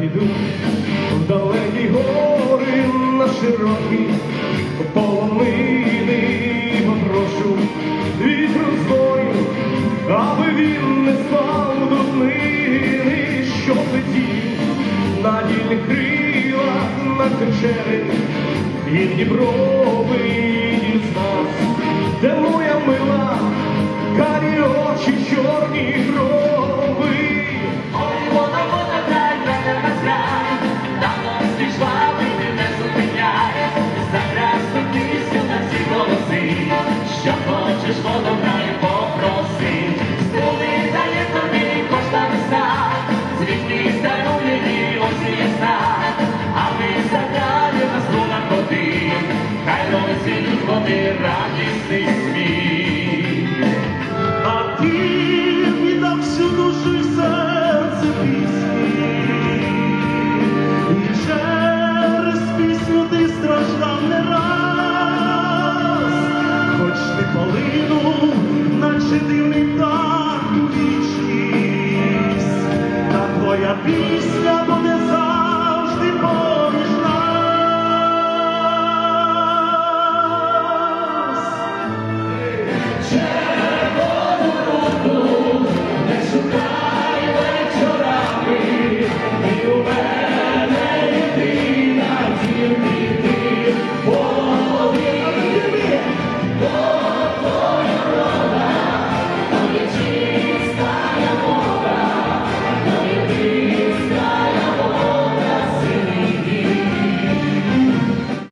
піду в далекі гори на широкі полонини. Попрошу вітру збою, аби він не спав до днини, що летів на дільних крилах на кричери, і Дніпрови воду грає, попроси, дає тобі кожна весна, звідки їй осінь ясна, а ми заграли на струнах води, хай розсвітуть вони радісний наче дивний так у вічність, та твоя пісня